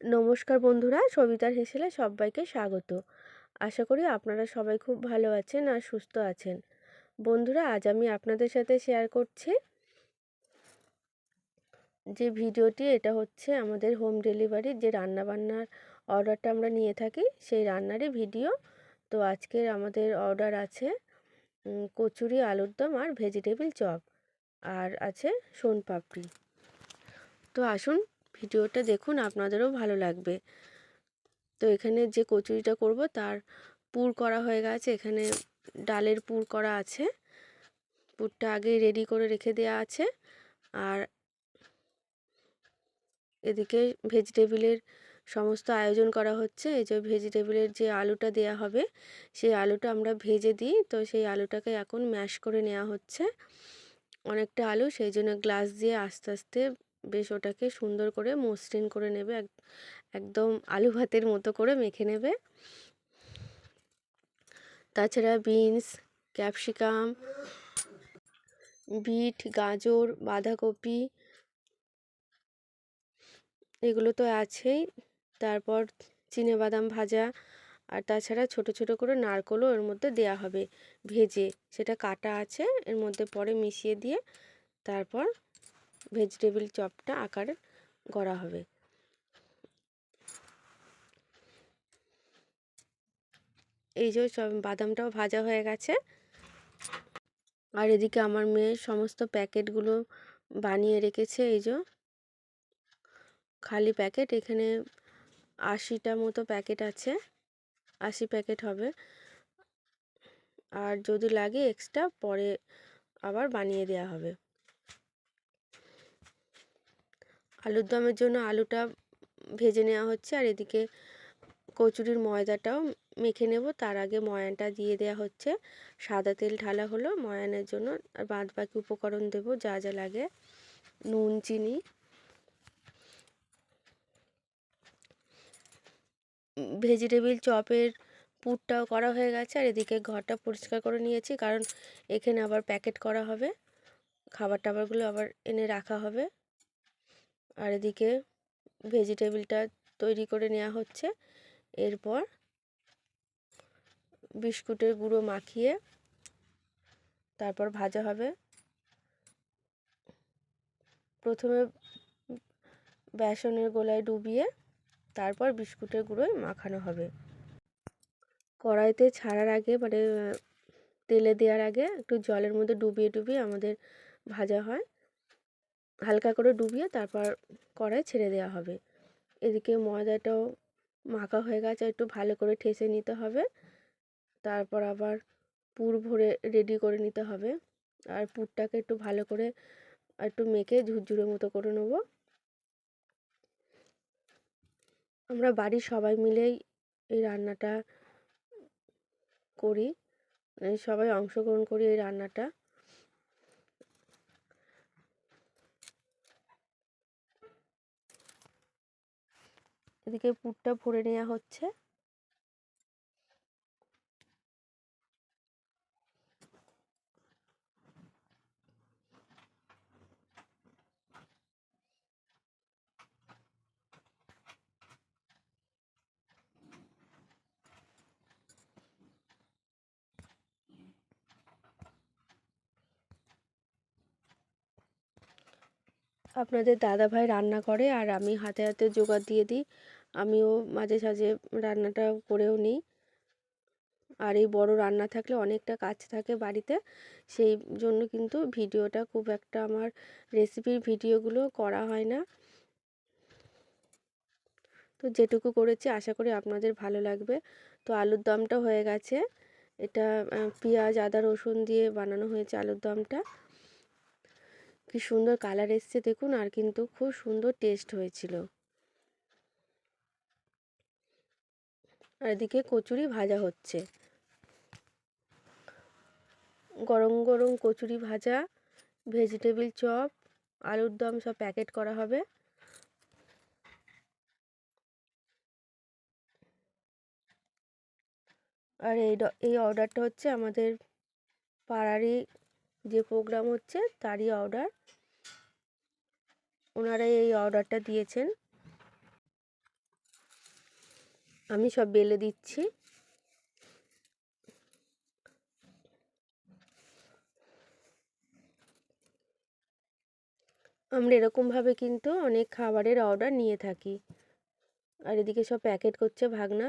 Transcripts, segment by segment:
নমস্কার বন্ধুরা, সবিতার হেসেলে সবাইকে স্বাগত। আশা করি আপনারা সবাই খুব ভালো আছেন আর সুস্থ আছেন। বন্ধুরা, আজ আমি আপনাদের সাথে শেয়ার করছি যে ভিডিওটি, এটা হচ্ছে আমাদের হোম ডেলিভারির যে রান্নাবান্নার অর্ডারটা আমরা নিয়ে থাকি, সেই রান্নারই ভিডিও তো আজকের আমাদের অর্ডার আছে কচুরি, আলুর দম আর ভেজিটেবিল চপ আর আছে সোনপাপড়ি তো আসুন ভিডিওটা দেখুন, আপনাদেরও ভালো লাগবে। তো এখানে যে কচুরিটা করব, তার পুর করা হয়ে গেছে। এখানে ডালের পুর করা আছে। পুরটা আগে রেডি করে রেখে দেওয়া আছে। আর এদিকে ভেজিটেবিলের সমস্ত আয়োজন করা হচ্ছে। এই যে ভেজিটেবিলের যে আলুটা দেয়া হবে, সেই আলুটা আমরা ভেজে দিই। তো সেই আলুটাকে এখন ম্যাশ করে নেওয়া হচ্ছে। অনেকটা আলু, সেই জন্য গ্লাস দিয়ে আস্তে আস্তে বেশ ওটাকে সুন্দর করে মসৃণ করে নেবে একদম আলু ভাতের মতো করে মেখে নেবে। তাছাড়া বিনস, ক্যাপসিকাম, বিট, গাজর, বাঁধাকপি, এগুলো তো আছেই। তারপর বাদাম ভাজা আর তাছাড়া ছোট ছোট করে নারকলও এর মধ্যে দেয়া হবে ভেজে। সেটা কাটা আছে, এর মধ্যে পরে মিশিয়ে দিয়ে তারপর ভেজিটেবিল চপটা আকারে করা হবে। এই যে সব বাদামটাও ভাজা হয়ে গেছে। আর এদিকে আমার মেয়ে সমস্ত প্যাকেটগুলো বানিয়ে রেখেছে, এই যে খালি প্যাকেট, এখানে আশিটা মতো প্যাকেট আছে, আশি প্যাকেট হবে। আর যদি লাগে এক্সট্রা, পরে আবার বানিয়ে দেওয়া হবে। আলুর দমের জন্য আলুটা ভেজে নেওয়া হচ্ছে, আর এদিকে কচুরির ময়দাটাও মেখে নেব। তার আগে ময়ানটা দিয়ে দেওয়া হচ্ছে। সাদা তেল ঢালা হলো, ময়ানের জন্য আর বাদ বাকি উপকরণ দেব, যা যা লাগে। নুন, চিনি। ভেজিটেবিল চপের পুরটাও করা হয়ে গেছে, আর এদিকে ঘরটা পরিষ্কার করে নিয়েছি, কারণ এখানে আবার প্যাকেট করা হবে। খাবার টাবারগুলো আবার এনে রাখা হবে। আর এদিকে ভেজিটেবিলটা তৈরি করে নেওয়া হচ্ছে। এরপর বিস্কুটের গুঁড়ো মাখিয়ে তারপর ভাজা হবে। প্রথমে বেসনের গোলায় ডুবিয়ে তারপর বিস্কুটের গুঁড়োয় মাখানো হবে। কড়াইতে ছাড়ার আগে মানে তেলে দেওয়ার আগে একটু জলের মধ্যে ডুবিয়ে ডুবিয়ে আমাদের ভাজা হয়। হালকা করে ডুবিয়ে তারপর কড়াই ছেড়ে দেওয়া হবে। এদিকে ময়দাটাও মাখা হয়ে গেছে, একটু ভালো করে ঠেসে নিতে হবে। তারপর আবার পুর ভরে রেডি করে নিতে হবে। আর পুরটাকে একটু ভালো করে একটু মেখে ঝুরঝুরে মতো করে নেব। আমরা বাড়ির সবাই মিলেই এই রান্নাটা করি। সবাই অংশগ্রহণ করি এই রান্নাটা। এদিকে পুরটা ভরে নেওয়া হচ্ছে। আপনাদের দাদাভাই রান্না করে আর আমি হাতে হাতে জোগাড় দিয়ে দিই। আমিও মাঝে সাঝে রান্নাটা করেও নিই। আর এই বড় রান্না থাকলে অনেকটা কাজ থাকে বাড়িতে, সেই জন্য কিন্তু ভিডিওটা খুব একটা আমার রেসিপির ভিডিওগুলো করা হয় না। তো যেটুকু করেছি আশা করি আপনাদের ভালো লাগবে। তো আলুর দমটা হয়ে গেছে। এটা পেঁয়াজ, আদা, রসুন দিয়ে বানানো হয়েছে আলুর দমটা। কি সুন্দর কালার এসছে দেখুন, আর কিন্তু খুব সুন্দর টেস্ট হয়েছিল। আর এদিকে কচুরি ভাজা হচ্ছে। গরম গরম কচুরি ভাজা, ভেজিটেবিল চপ, আলুর দম সব প্যাকেট করা হবে। আর এই এই অর্ডারটা হচ্ছে আমাদের পাড়ারই যে প্রোগ্রাম হচ্ছে, তারই অর্ডার। ওনারাই এই অর্ডারটা দিয়েছেন। আমি সব বেলে দিচ্ছি। আমরা এরকমভাবে কিন্তু অনেক খাবারের অর্ডার নিয়ে থাকি। আর এদিকে সব প্যাকেট করছে ভাগনা।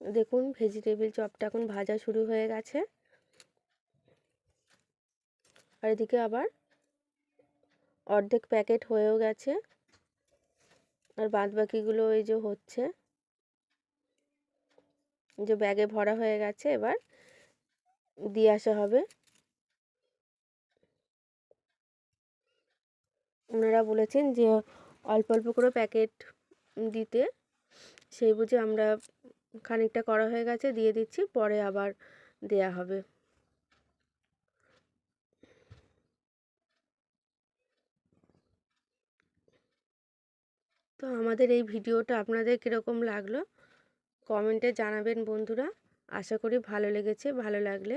দেখুন ভেজিটেবিল চপটা এখন ভাজা শুরু হয়ে গেছে। আর এদিকে আবার অর্ধেক প্যাকেট হয়েও গেছে। আর বাদ বাকিগুলো ওই যে হচ্ছে যে ব্যাগে ভরা হয়ে গেছে, এবার দিয়ে আসা হবে। ওনারা বলেছেন যে অল্প অল্প করে প্যাকেট দিতে, সেই বুঝে আমরা খানিকটা করা হয়ে গেছে, দিয়ে দিচ্ছি, পরে আবার দেয়া হবে। তো আমাদের এই ভিডিওটা আপনাদের কীরকম লাগল? কমেন্টে জানাবেন বন্ধুরা। আশা করি ভালো লেগেছে, ভালো লাগলে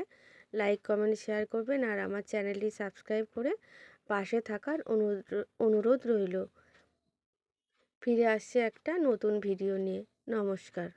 লাইক, কমেন্ট, শেয়ার করবেন আর আমার চ্যানেলটি সাবস্ক্রাইব করে পাশে থাকার অনুরোধ রইল। ফিরে আসছে একটা নতুন ভিডিও নিয়ে। নমস্কার।